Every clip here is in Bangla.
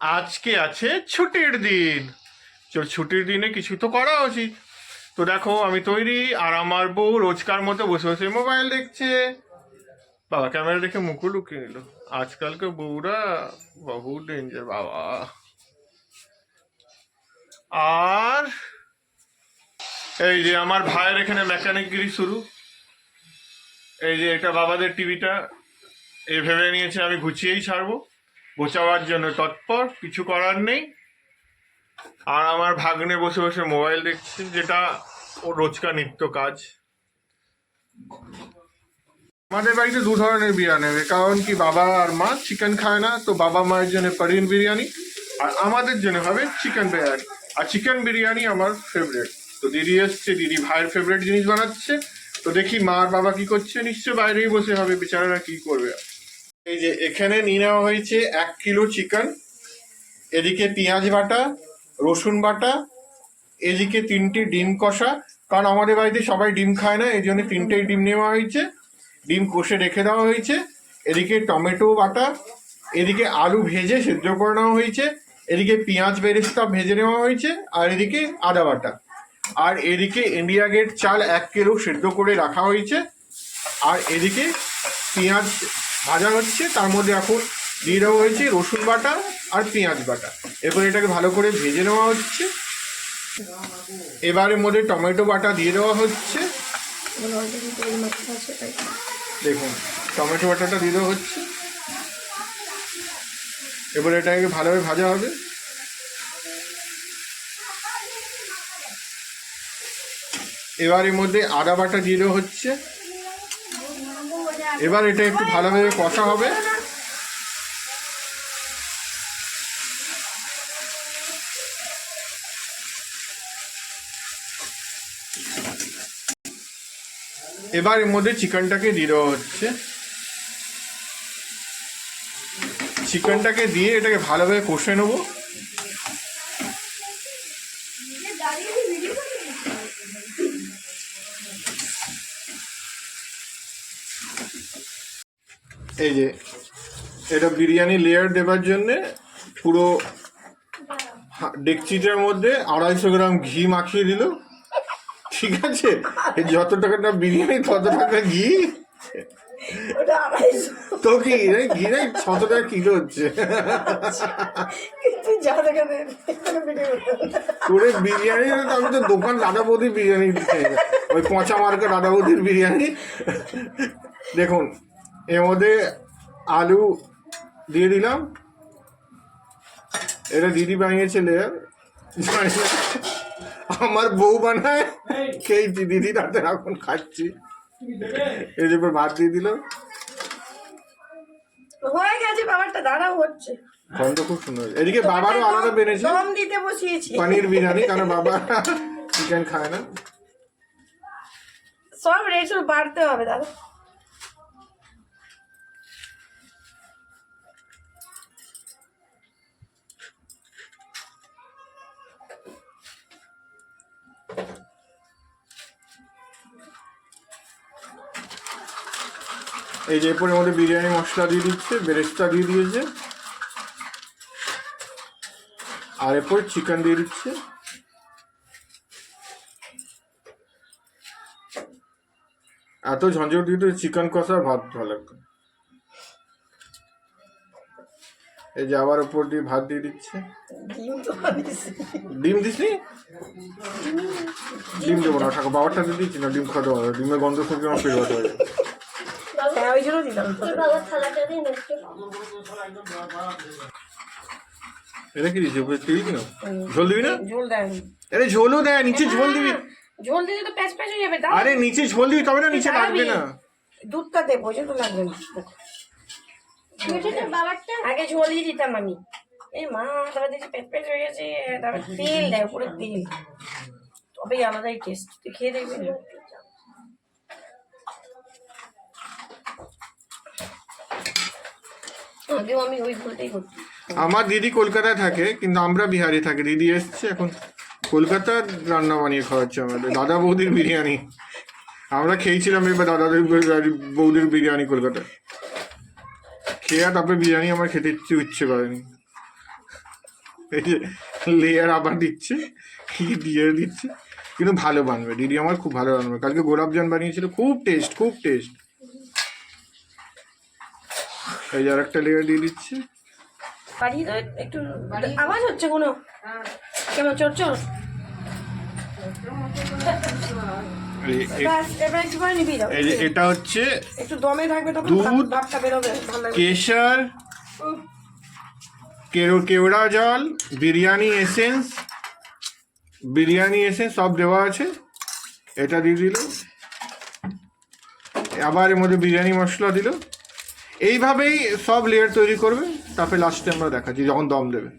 আজকে আছে ছুটির দিন। চল ছুটির দিনে কিছু তো করা উচিত। তো দেখো, আমি তৈরি, আর আমার বউ রোজকার মতো বসে বসে মোবাইল দেখছে। বাবা, ক্যামেরা দেখে মুখও লুকিয়ে নিল। আজকালকে বউরা বহু ডেঞ্জার বাবা। আর এই যে আমার ভাইয়ের এখানে মেকানিকগিরি শুরু। এই যে এটা বাবাদের টিভিটা এ ভেবে নিয়েছে আমি গুছিয়েই ছাড়বো। গোছাবার জন্য তৎপর, কিছু করার নেই। আর আমার ভাগ্নে বসে বসে মোবাইল দেখছে, যেটা ও রোজকার নিত্য কাজ। আমাদের বাড়িতে দু ধরনের বিরিয়ানি হবে কারণ কি, বাবা আর মা চিকেন খায় না, তো বাবা মায়ের জন্য পনির বিরিয়ানি, আর আমাদের জন্য হবে চিকেন বিরিয়ানি। আর চিকেন বিরিয়ানি আমার ফেভারিট তো দিদি এসছে, দিদি ভাইয়ের ফেভারিট জিনিস বানাচ্ছে। তো দেখি মা আর বাবা কি করছে নিশ্চয় বাইরেই বসে হবে, বেচারারা কি করবে? এই যে এখানে নিয়ে নেওয়া হয়েছে এক কিলো চিকেন, এদিকে পেঁয়াজ বাটা, রসুন বাটা, এদিকে তিনটে ডিম কষা, কারণ আমাদের বাড়িতে সবাই ডিম খায় না, এই জন্য তিনটেই ডিম নেওয়া হয়েছে। ডিম কষে রেখে দেওয়া হয়েছে। এদিকে টমেটো বাটা, এদিকে আলু ভেজে সেদ্ধ করে নেওয়া হয়েছে। এদিকে পেঁয়াজ বেরেস্তা ভেজে নেওয়া হয়েছে, আর এদিকে আদা বাটা। আর এদিকে ইন্ডিয়া গেট চাল এক কিলো সেদ্ধ করে রাখা হয়েছে। আর এদিকে পেঁয়াজ ভাজা হচ্ছে, তার মধ্যে এখন দিয়ে দেওয়া হয়েছে রসুন বাটা আর পেঁয়াজ বাটা। এরপর এটাকে ভালো করে ভেজে নেওয়া হচ্ছে। এবারের মধ্যে টমেটো বাটা দিয়ে দেওয়া হচ্ছে। দেখুন, টমেটো বাটাটা দিয়ে দেওয়া হচ্ছে। এবার এটাকে ভালোভাবে ভাজা হবে। এবার এর মধ্যে আদা বাটা দিয়ে দেওয়া হচ্ছে। এবার এটা একটু ভালোভাবে কষা হবে। এবার এর মধ্যে চিকেনটাকে দিয়ে দেওয়া হচ্ছে। চিকেনটাকে দিয়ে এটাকে ভালোভাবে কষে নেব। এই যে এটা বিরিয়ানি লেয়ার দেবার জন্যে পুরো ডেকচিটার মধ্যে আড়াইশো গ্রাম ঘি মাখিয়ে দিল। ঠিক আছে? যত টাকাটা বিরিয়ানি তত টাকা ঘি। তো কি ঘি নাই ছশো টাকা কিলো হচ্ছে। করে বিরিয়ানি আমি তো দোকান দাদা বৌদির বিরিয়ানি ওই পচা মার্কা দাদা বৌদির বিরিয়ানি। দেখুন এর মধ্যে আলু দিয়ে দিলাম। এটা দিদি বানিয়েছে লেয়ার আমার বউ বানায়। খেয়েছি দিদি রাতে এখন খাচ্ছি। এই যে ভাত দিয়ে দিল হয়ে গেছে বাবারটা দাঁড়াও হচ্ছে। গন্ধ খুব সুন্দর। এদিকে বাবারও আলাদা বেড়েছে। দম দিতে বসিয়েছি। পনির বিরিয়ানি কারণ বাবা চিকেন খায় না? সব রেট বাড়তে হবে দাদা। এই যে এরপরে মধ্যে বিরিয়ানি মশলা দিয়ে দিচ্ছে বেরেস্তা দিয়ে দিয়েছে। আর এরপর চিকেন দিয়ে দিচ্ছে। এত ঝঞ্ঝট দিয়ে চিকেন কষা ভাত ভালো লাগতো এই যে আবার ওপর দিয়ে ভাত দিয়ে দিচ্ছে। ডিম দিসনি? ডিম দেবো না ঠাকুর বাবারটা দিয়ে দিচ্ছি না ডিম খাওয়া দেবো না। ডিমের গন্ধ শুনতে আমার ব্যথা হয়ে। হ্যাঁ ওই জন্য দিলাম। এটা কি দিচ্ছে ঝোল দিবি না? ঝোল দেয়নি। আরে ঝোলও দেয় নিচে ঝোল দিবি। ঝোল দিলে তো প্যাচ প্যাচ হয়ে যাবে দাও। আরে নিচে ঝোল দিবি তবে না নিচে লাগবে না। দুধটা দেবো ওই জন্য লাগবে না আগে ঝোল দিয়ে দিতাম আমি। এই মা তারপর দেখছি পেট পেট হয়ে গেছে তারপর তেল দেয় উপরে তেল। তবেই আলাদাই টেস্ট তুই খেয়ে দেখবি। আমার দিদি কলকাতায় থাকে, কিন্তু আমরা বিহারে থাকি। দিদি এসছে এখন কলকাতার রান্না বানিয়ে খাওয়াচ্ছে আমাদের। দাদা বৌদির বিরিয়ানি। আমরা খেয়েছিলাম এবার দাদাদের বৌদির বিরিয়ানি কলকাতায়। খেয়ে তারপরে বিরিয়ানি আমার খেতে ইচ্ছে ইচ্ছে করেনি। লেয়ার আবার দিচ্ছে, কি দিয়ে দিচ্ছে। কিন্তু ভালো বানবে। দিদি আমার খুব ভালো বানবে কালকে গোলাপজাম বানিয়েছিল, খুব টেস্ট খুব টেস্ট এই যে আরেকটা লেয়ার দিয়ে দিচ্ছে। বাড়িয়ে দাও একটু আওয়াজ হচ্ছে কোনো? কেমন চোর চোর? একটু এটা হচ্ছে একটু দমে থাকবে তখন দুধ। ভাব- ভাবটা বেরোবে কেশর কেওড়া জল বিরিয়ানি এসেন্স বিরিয়ানি এসেন্স সব দেওয়া আছে। এটা দিয়ে দিল। আবার এর মধ্যে বিরিয়ানি মশলা দিল। এইভাবেই সব লেয়ার তৈরি করবে তারপরে লাস্টে আমরা দেখাচ্ছি যখন দম দেবে।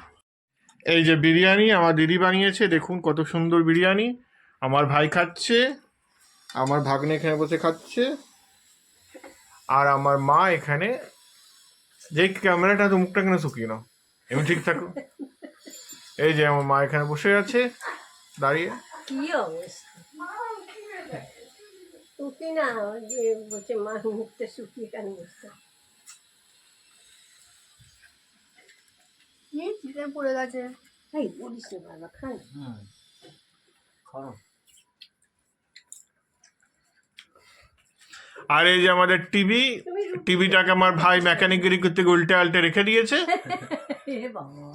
এই যে বিরিয়ানি আমার দিদি বানিয়েছে দেখুন কত সুন্দর বিরিয়ানি। আমার ভাই খাচ্ছে। আমার ভাগ্নে এখানে বসে খাচ্ছে। আর আমার মা এখানে যে ক্যামেরাটা তো মুখটা কেন শুকিয়ে নাও। এমনি ঠিক থাকো। এই যে আমার মা এখানে বসে আছে দাঁড়িয়ে। কি অবস্থা? শুকি না যে বলছে মা মুখটা শুকিয়ে কেন বসতে কি? চিকেন পড়ে গেছে। এই বলিস না বাবা খান আর এই যে আমাদের টিভি টিভিটাকে আমার ভাই মেকানিক গিরি করতে উল্টে আল্টে রেখে দিয়েছে। এ বাবা।